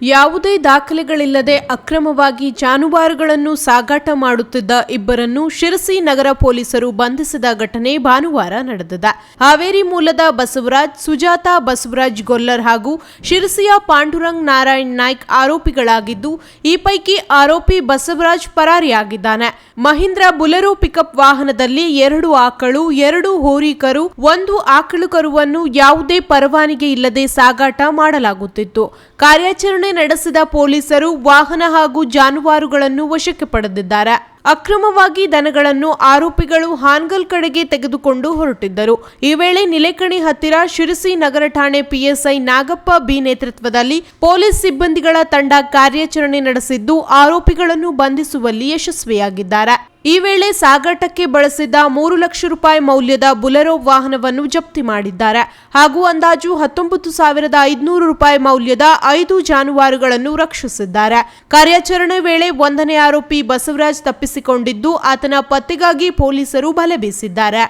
ಯಾವುದೇ ದಾಖಲೆಗಳಿಲ್ಲದೆ ಅಕ್ರಮವಾಗಿ ಜಾನುವಾರುಗಳನ್ನು ಸಾಗಾಟ ಮಾಡುತ್ತಿದ್ದ ಇಬ್ಬರನ್ನು ಶಿರಸಿ ನಗರ ಪೊಲೀಸರು ಬಂಧಿಸಿದ ಘಟನೆ ಭಾನುವಾರ ನಡೆದಿದೆ. ಹಾವೇರಿ ಮೂಲದ ಬಸವರಾಜ್, ಸುಜಾತ ಬಸವರಾಜ್ ಗೊಲ್ಲರ್ ಹಾಗೂ ಶಿರಸಿಯ ಪಾಂಡುರಂಗ್ ನಾರಾಯಣ್ ನಾಯ್ಕ್ ಆರೋಪಿಗಳಾಗಿದ್ದು, ಈ ಪೈಕಿ ಆರೋಪಿ ಬಸವರಾಜ್ ಪರಾರಿಯಾಗಿದ್ದಾನೆ. ಮಹೀಂದ್ರ ಬುಲೆರೋ ಪಿಕಪ್ ವಾಹನದಲ್ಲಿ ಎರಡು ಆಕಳು, ಎರಡು ಹೋರಿಕರು, ಒಂದು ಆಕಳು ಕರುವನ್ನು ಯಾವುದೇ ಪರವಾನಿಗೆ ಇಲ್ಲದೆ ಸಾಗಾಟ ಮಾಡಲಾಗುತ್ತಿತ್ತು. ಕಾರ್ಯಾಚರಣೆ ನಡೆಸಿದ ಪೊಲೀಸರು ವಾಹನ ಹಾಗೂ ಜಾನುವಾರುಗಳನ್ನು ವಶಕ್ಕೆ ಪಡೆದಿದ್ದಾರೆ. ಅಕ್ರಮವಾಗಿ ದನಗಳನ್ನು ಆರೋಪಿಗಳು ಹಾನ್ಗಲ್ ಕಡೆಗೆ ತೆಗೆದುಕೊಂಡು ಹೊರಟಿದ್ದರು. ಈ ವೇಳೆ ನಿಲೇಕಣಿ ಹತ್ತಿರ ಶಿರಸಿ ನಗರ ಠಾಣೆ ಪಿಎಸ್ಐ ನಾಗಪ್ಪ ಬಿ ನೇತೃತ್ವದಲ್ಲಿ ಪೊಲೀಸ್ ಸಿಬ್ಬಂದಿಗಳ ತಂಡ ಕಾರ್ಯಾಚರಣೆ ನಡೆಸಿದ್ದು, ಆರೋಪಿಗಳನ್ನು ಬಂಧಿಸುವಲ್ಲಿ ಯಶಸ್ವಿಯಾಗಿದ್ದಾರೆ. ಈ ವೇಳೆ ಸಾಗಾಟಕ್ಕೆ ಬಳಸಿದ್ದ ಮೂರು ಲಕ್ಷ ರೂಪಾಯಿ ಮೌಲ್ಯದ ಬುಲೆರೋ ವಾಹನವನ್ನು ಜಪ್ತಿ ಮಾಡಿದ್ದಾರೆ. ಹಾಗೂ ಅಂದಾಜು ಹತ್ತೊಂಬತ್ತು ಸಾವಿರದ ಐದುನೂರು ರೂಪಾಯಿ ಮೌಲ್ಯದ ಐದು ಜಾನುವಾರುಗಳನ್ನು ರಕ್ಷಿಸಿದ್ದಾರೆ. ಕಾರ್ಯಾಚರಣೆ ವೇಳೆ ಒಂದನೇ ಆರೋಪಿ ಬಸವರಾಜ್ ತಪ್ಪಿಸಿಕೊಂಡಿದ್ದು ಆತನ ಪತ್ತೆಗಾಗಿ ಪೊಲೀಸರು ಬಲೆ ಬೀಸಿದ್ದಾರೆ.